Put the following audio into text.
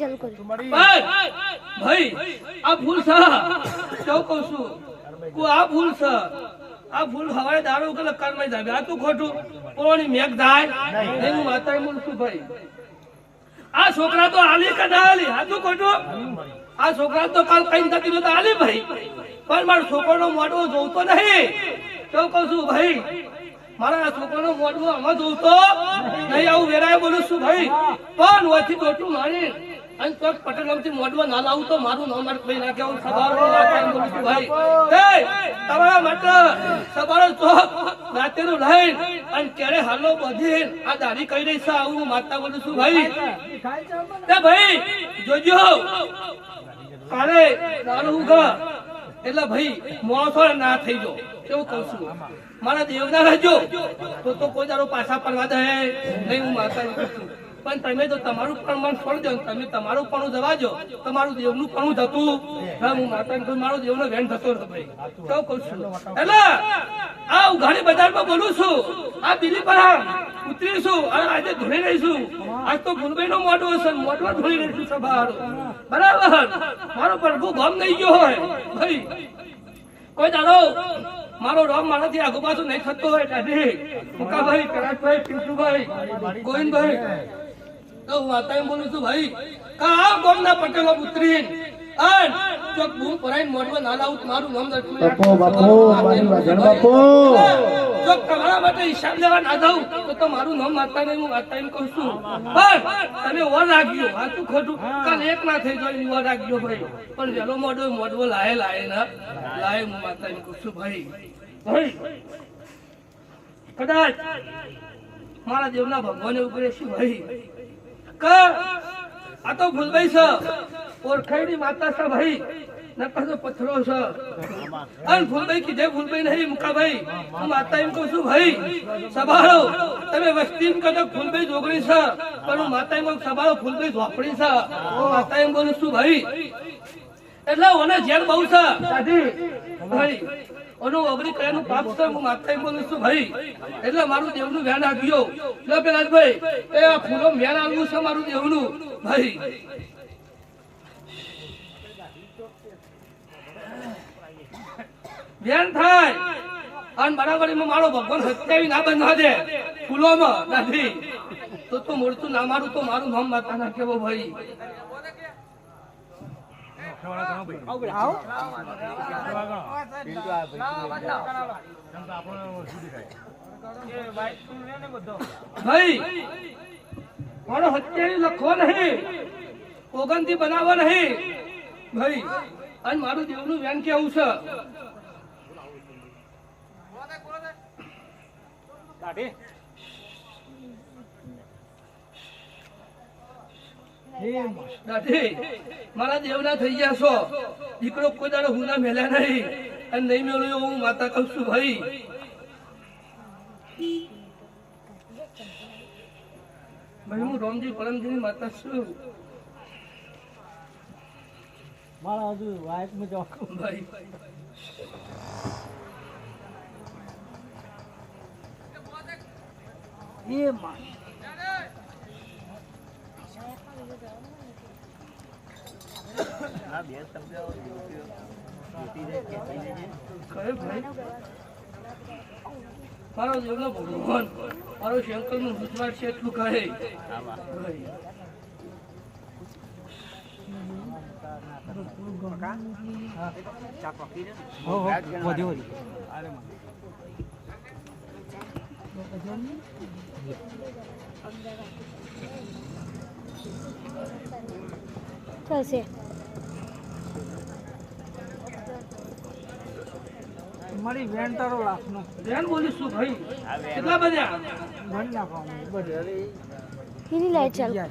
ચાલુ કરી. ભાઈ! આ ભૂલ છે. કહું છું? કો આ ભૂલ છે. આ ભૂલ હવાય દારૂ કે કાનમાં જાય આ તું ખોટું. કોણી મેઘ જાય. નહીં. હું માતા બોલશું છું ભાઈ? આ છોકરા તો આલી કે ના આલી. આ તું ખોટું? આ છોકરા તો કાલ કઈ થતી નતો આલી ભાઈ. પણ મારો છોકરાનો મોઢો જોતો નહીં. તો કહું છું ભાઈ? મારા છોકરાનો મોઢો આમાં જોતો નહીં, આવું વેરાય બોલું છું ભાઈ. પણ ઓછી ટોટલું મારી. અને તો પટેલ મોઢમાં ના લાવું તો મારું નામ ભાઈ હું સવારનો નાખે તમારા માટે સવારે તો રાતેનું લઈને અને ક્યારે હાલો બધી આ દાઢી કરી રહી છે, આવું માતા બોલું છું ભાઈ. તે ભાઈ, જોજો. કાલે દારૂ ઉગા એટલે ભાઈ મોસો ના થઈ જો કેવું કહું છું? મારા દેવના રહેજો તો તો કોઈ દારો પાછા પડવા દે. નહીં, હું માતા પણ તમે તો તમારું પણ મન છોડી દો તમે તમારું પણ જવાજો તમારું દેવનું પણ જતું. હા, હું માતા કહું મારો દેવનો વેન થતો હતો ભાઈ. કહું છું? એટલે આ ઉઘાડી બજારમાં બોલું છું. આ બીલી પર ઉતરી છું. અને આજે ધોઈ રહીશું આજ તો ગુલભાઈ નો મોટો હશે મોટો ધોઈ રહીશું સભા બરાબર? મારો પ્રભુ ગમ નહીં ગયો હોય. ભાઈ, કોઈ દાડો મારો રોગ મારાથી આગુ પાછું નહીં થતો હોય દાદી મુકાભાઈ કરાશભાઈ પિન્ટુભાઈ ગોવિંદભાઈ. તો હું વાતા એમ બોલું છું ભાઈ કા ગોમના પટેલો પુત્રી અન જો બૂમ પરાઈને મોઢમાં ના લાવું મારું નામ દર્શન બાપો, બાપો, મારી બાપો. જો તમારા માટે હિસાબ લેવા ના જાઉં, તો તમારું મારું નામ માતા નહીં, હું માતા એમ કહું છું. પણ તમે ઓર રાખ્યો સાચું ખોટું. કાલ એક ના થઈ જાય ઓર રાખ્યો ભાઈ. પણ વેલો મોડો મોડવો લાય લાય ના. લાય, હું માતા એમ કહું છું ભાઈ. ભાઈ, કદાચ મારા દેવના ભગવાન કરે છે ભાઈ. ક, આ તો ભૂલભાઈ છે. ઓળખાઈની માતા છે ભાઈ. નકર તો પથ્થરો છે. અને ભૂલભાઈ કીધે ભૂલભાઈ નહીં મુકાભાઈ. હું માતા એમ કહું છું ભાઈ સભાળો. તમે વસ્તી એમ કહો છો ફૂલભાઈ જોગણી છે. પણ હું માતા એમ કહું સભાળો ફૂલભાઈ ઝોપડી છે. હું માતા એમ બોલું છું ભાઈ. એટલે ઓને જેલ બહુ છે. ભાઈ ઓનું અબરી કયાનું પાપ છે હું માતા એમ બોલું છું ભાઈ. એટલે મારું દેવનું વ્યાન આવ્યો એટલે પેલા ભાઈ એ આ ફૂલો વ્યાન આવ્યું છે મારું દેવનું. ભાઈ બેન થાય અને બરાબરીમાં મારો ભગવાન હત્યાવી ના બંધવા દે ફૂલોમાં નથી. તો તો મૂળતું ના મારું, તો મારું નામ માતા ના કેવો ભાઈ? ભાઈ, મારો હત્યાવી લખવો નહીં. ઓગનથી બનાવો નહીં. ભાઈ અને મારું દેવનું વેન કેવું છે? દાદી મારા દેવના થઈ ગયા છો. દીકરો કોઈ દાડો હુના મેલ્યા નહીં. અને નહીં મેળવ્યો હું માતા કહું છું ભાઈ. ભાઈ હું રોમજી પરમજીની માતા છું. મારા હજુ વાઇફમાં જોખમ ભાઈ એ માં કહે ભાઈ. મારો દેવનો ભગવાન. મારો શંકરનું છે એટલું કહે ભાઈ હો હો વધી વધી થશે મારી વેન તારો લાખનો. બોલી શું ભાઈ? કેટલા બધા ભણ નાખવાનું બધે એની લાઈટ ચાલુ.